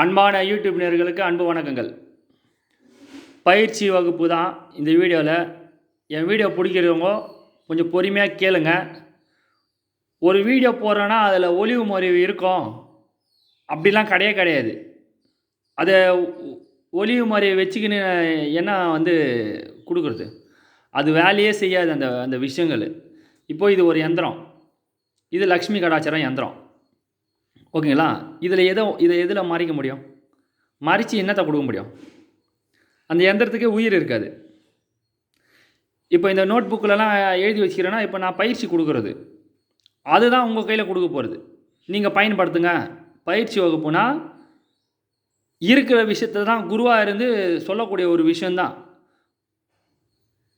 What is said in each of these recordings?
அன்பான யூடியூப் நேர்களுக்கு அன்பு வணக்கங்கள். பயிற்சி வகுப்பு தான் இந்த வீடியோவில் என் வீடியோ பிடிக்கிறவங்க கொஞ்சம் பொறுமையாக கேளுங்க. ஒரு வீடியோ போடுறேன்னா அதில் ஒளிவு முறிவு இருக்கும். அப்படிலாம் கிடையே கிடையாது. அதை ஒளிவு முறையை வச்சுக்கின்னு என்ன வந்து கொடுக்குறது? அது வேலையே செய்யாது அந்த அந்த விஷயங்கள். இப்போ இது ஒரு யந்திரம். இது லக்ஷ்மி கடாச்சாரம் யந்திரம். ஓகேங்களா? இதில் எதை இதை எதில் மறைக்க முடியும்? மறித்து என்னத்தை கொடுக்க முடியும்? அந்த எந்திரத்துக்கே உயிர் இருக்காது. இப்போ இந்த நோட் புக்கிலலாம் எழுதி வச்சுக்கிறேன்னா இப்போ நான் பயிற்சி கொடுக்குறது. அதுதான் உங்கள் கையில் கொடுக்க போகிறது நீங்கள் பயன்படுத்துங்க. பயிற்சி வகுப்புனா இருக்கிற விஷயத்தை தான் குருவாக இருந்து சொல்லக்கூடிய ஒரு விஷயந்தான்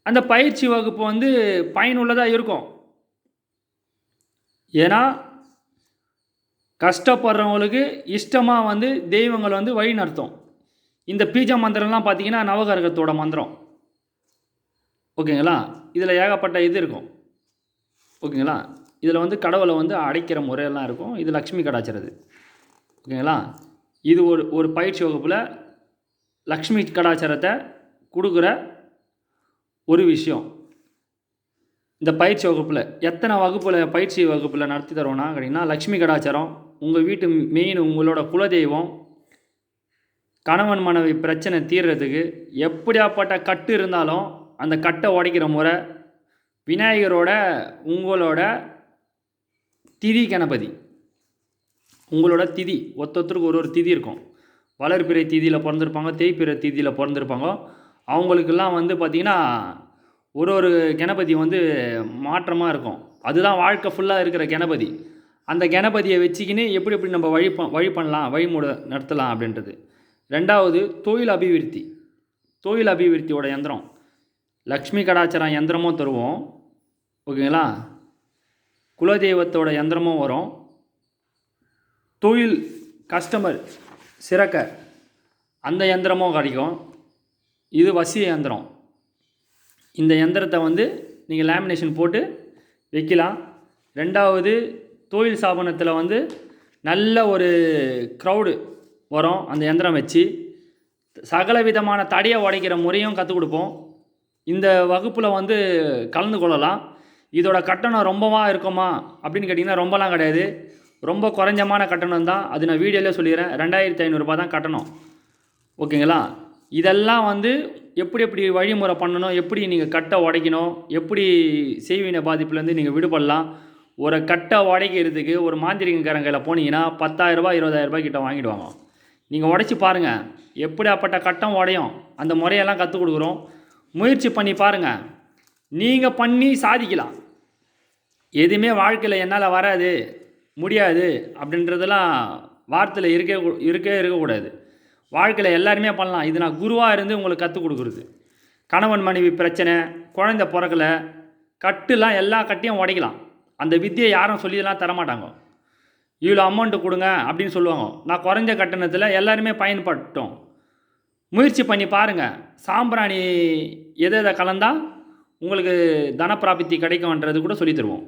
அந்த பயிற்சி வகுப்பு வந்து பயனுள்ளதாக இருக்கும். ஏன்னா கஷ்டப்படுறவங்களுக்கு இஷ்டமாக வந்து தெய்வங்கள் வந்து வழி நடத்தும் இந்த பீஜ மந்திரம்லாம் பார்த்தீங்கன்னா நவகரகத்தோட மந்திரம். ஓகேங்களா? இதில் ஏகப்பட்ட இது இருக்கும். ஓகேங்களா? இதில் வந்து கடவுளை வந்து அடைக்கிற முறையெல்லாம் இருக்கும். இது லக்ஷ்மி கடாச்சிறது ஓகேங்களா? இது ஒரு ஒரு பயிற்சி வகுப்பில் லக்ஷ்மி கடாச்சாரத்தை கொடுக்குற ஒரு விஷயம். இந்த பயிற்சி வகுப்பில் எத்தனை வகுப்பில் பயிற்சி வகுப்பில் நடத்தி தருவோம்னா அப்படின்னா லக்ஷ்மி கடாச்சாரம் உங்கள் வீட்டு மெயின் உங்களோட குலதெய்வம் கணவன் மனைவி பிரச்சனை தீர்றதுக்கு எப்படியாப்பட்ட கட்டு இருந்தாலும் அந்த கட்டை உடைக்கிற முறை விநாயகரோட உங்களோட திதி கணபதி. உங்களோட திதி ஒருத்தொருத்தருக்கு ஒரு ஒரு திதி இருக்கும். வளர்பிறை திதியில் பிறந்திருப்பாங்க தேய்பிறை திதியில் பிறந்திருப்பாங்க. அவங்களுக்கெல்லாம் வந்து பார்த்திங்கன்னா ஒரு ஒரு கணபதி வந்து மாற்றமாக இருக்கும். அதுதான் வாழ்க்கை ஃபுல்லாக இருக்கிற கணபதி. அந்த கணபதியை வச்சுக்கின்னு எப்படி எப்படி நம்ம வழி ப வழி பண்ணலாம் வழிமுறை நடத்தலாம் அப்படின்றது. ரெண்டாவது தொழில் அபிவிருத்தி. தொழில் அபிவிருத்தியோட யந்திரம் லக்ஷ்மி கடாச்சாரம் யந்திரமும் தருவோம். ஓகேங்களா? குலதெய்வத்தோட யந்திரமும் வரும். தொழில் கஸ்டமர் சிறக்க. அந்த யந்திரமும் கிடைக்கும். இது வசிய யந்திரம் இந்த எந்திரத்தை வந்து நீங்கள் லேமினேஷன் போட்டு வைக்கலாம். ரெண்டாவது தொழில் ஸ்தாபனத்தில் வந்து நல்ல ஒரு க்ரௌடு வரும் அந்த எந்திரம் வச்சு. சகல விதமான தடையை உடைக்கிற முறையும் கற்றுக் கொடுப்போம். இந்த வகுப்பில் வந்து கலந்து கொள்ளலாம். இதோட கட்டணம் ரொம்பவா இருக்குமா அப்படின்னு கேட்டிங்கன்னா ரொம்பலாம் கிடையாது. ரொம்ப குறைஞ்சமான கட்டணம் தான். அது நான் வீடியோவில் சொல்லிடுறேன். ரெண்டாயிரத்தி ஐநூறுரூபா தான் கட்டணம். ஓகேங்களா? இதெல்லாம் வந்து எப்படி எப்படி வழிமுறை பண்ணணும் எப்படி நீங்கள் கட்டை உடைக்கணும் எப்படி செய்வினை பாதிப்புலேருந்து நீங்கள் விடுபடலாம். ஒரு கட்டை உடைக்கிறதுக்கு ஒரு மாந்திரிகக்காரங்க கையில் போனீங்கன்னா பத்தாயிரரூபா இருபதாயிரரூபா கிட்ட வாங்கிடுவாங்க. நீங்கள் உடைச்சி பாருங்கள் எப்படி அப்பட்ட கட்டம் உடையும்? அந்த முறையெல்லாம் கற்றுக் கொடுக்குறோம். முயற்சி பண்ணி பாருங்கள் நீங்கள் பண்ணி சாதிக்கலாம். எதுவுமே வாழ்க்கையில் என்னால் வராது முடியாது அப்படின்றதெல்லாம் வார்த்தையில் இருக்க இருக்கவே இருக்கக்கூடாது. வாழ்க்கையில் எல்லாருமே பண்ணலாம். இது நான் குருவாக இருந்து உங்களுக்கு கற்றுக் கொடுக்குறது. கணவன் மனைவி பிரச்சனை குழந்தை பிறக்கல கட்டுலாம் எல்லா கட்டையும் உடைக்கலாம். அந்த வித்தியை யாரும் சொல்லியெல்லாம் தரமாட்டாங்க. இவ்வளோ அமௌண்ட்டு கொடுங்க அப்படின்னு சொல்லுவாங்க. நான் குறைஞ்ச கட்டணத்தில் எல்லாருமே பயன்பட்டோம். முயற்சி பண்ணி பாருங்கள் சாம்பிராணி எதை எதை கலந்தால் உங்களுக்கு தனப்பிராப்தி கிடைக்கும்ன்றது கூட சொல்லித் தருவோம்.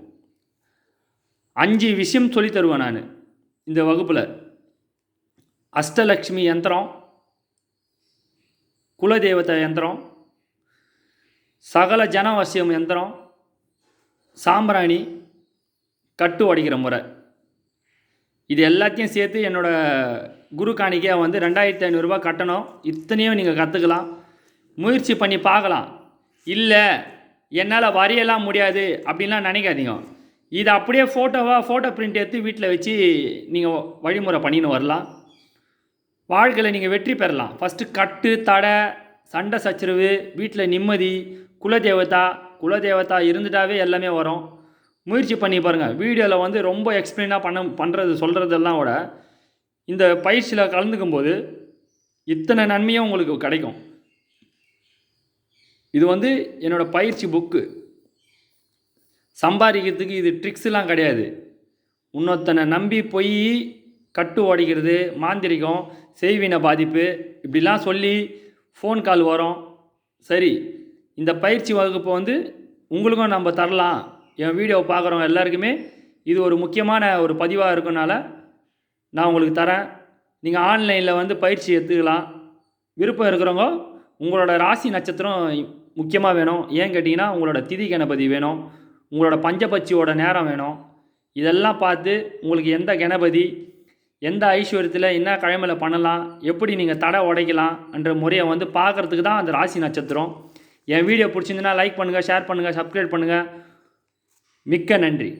அஞ்சு விஷயம் சொல்லித்தருவேன் நான். இந்த வகுப்பில். அஷ்டலக்ஷ்மி யந்திரம் குலதெய்வத்த யந்திரம் சகல ஜனவசியம் யந்திரம் சாம்பிராணி கட்டு உடைக்கிற முறை. இது எல்லாத்தையும் சேர்த்து என்னோடய குரு காணிக்கையாக வந்து ரெண்டாயிரத்தி ஐநூறுரூவா கட்டணும். இத்தனையும் நீங்கள் கற்றுக்கலாம் முயற்சி பண்ணி பார்க்கலாம். இல்லை என்னால் வரையலாம் முடியாது அப்படின்லாம் நினைக்காதீங்க. இதை அப்படியே ஃபோட்டோவாக ஃபோட்டோ பிரிண்ட் எடுத்து வீட்டில் வச்சு நீங்கள் வழிமுறை பண்ணின்னு வரலாம். வாழ்க்கையில் நீங்கள் வெற்றி பெறலாம். ஃபஸ்ட்டு கட்டு தடை சண்டை சச்சரவு வீட்டில் நிம்மதி குலதேவதா குலதேவதா இருந்துட்டாவே எல்லாமே வரும். முயற்சி பண்ணி பாருங்கள் வீடியோவில் வந்து ரொம்ப எக்ஸ்பிளைனாக பண்ண பண்ணுறது சொல்கிறதெல்லாம் விட இந்த பயிற்சியில் கலந்துக்கும் போது இத்தனை நன்மையும் உங்களுக்கு கிடைக்கும். இது வந்து என்னோடய பயிற்சி புக்கு சம்பாதிக்கிறதுக்கு இது ட்ரிக்ஸ்லாம் கிடையாது. இன்னொருத்தனை நம்பி போய் கட்டு உடைக்கிறது மாந்திரிகம் செய்வின பாதிப்பு இப்படிலாம் சொல்லி ஃபோன் கால் வரும். சரி இந்த பயிற்சி வகுப்பு வந்து உங்களுக்கும் நம்ம தரலாம். என் வீடியோவை பார்க்குறவங்க எல்லாருக்குமே இது ஒரு முக்கியமான ஒரு பதிவாக இருக்கனால நான் உங்களுக்கு தரேன். நீங்கள் ஆன்லைனில் வந்து பயிற்சி எடுத்துக்கலாம். விருப்பம் இருக்கிறவங்க உங்களோட ராசி நட்சத்திரம் முக்கியமாக வேணும். ஏன் கேட்டிங்கன்னா உங்களோட திதி கணபதி வேணும். உங்களோட பஞ்சபட்சியோட நேரம் வேணும். இதெல்லாம் பார்த்து உங்களுக்கு எந்த கணபதி எந்த ஐஸ்வர்யத்தில் என்ன கிழமையில் பண்ணலாம் எப்படி நீங்கள் தடை உடைக்கலாம் என்ற முறையை வந்து பார்க்குறதுக்கு தான் அந்த ராசி நட்சத்திரம். என் வீடியோ பிடிச்சிருந்துன்னா லைக் பண்ணுங்கள் ஷேர் பண்ணுங்கள் சப்ஸ்கிரைப் பண்ணுங்கள் மிக்க நன்றி.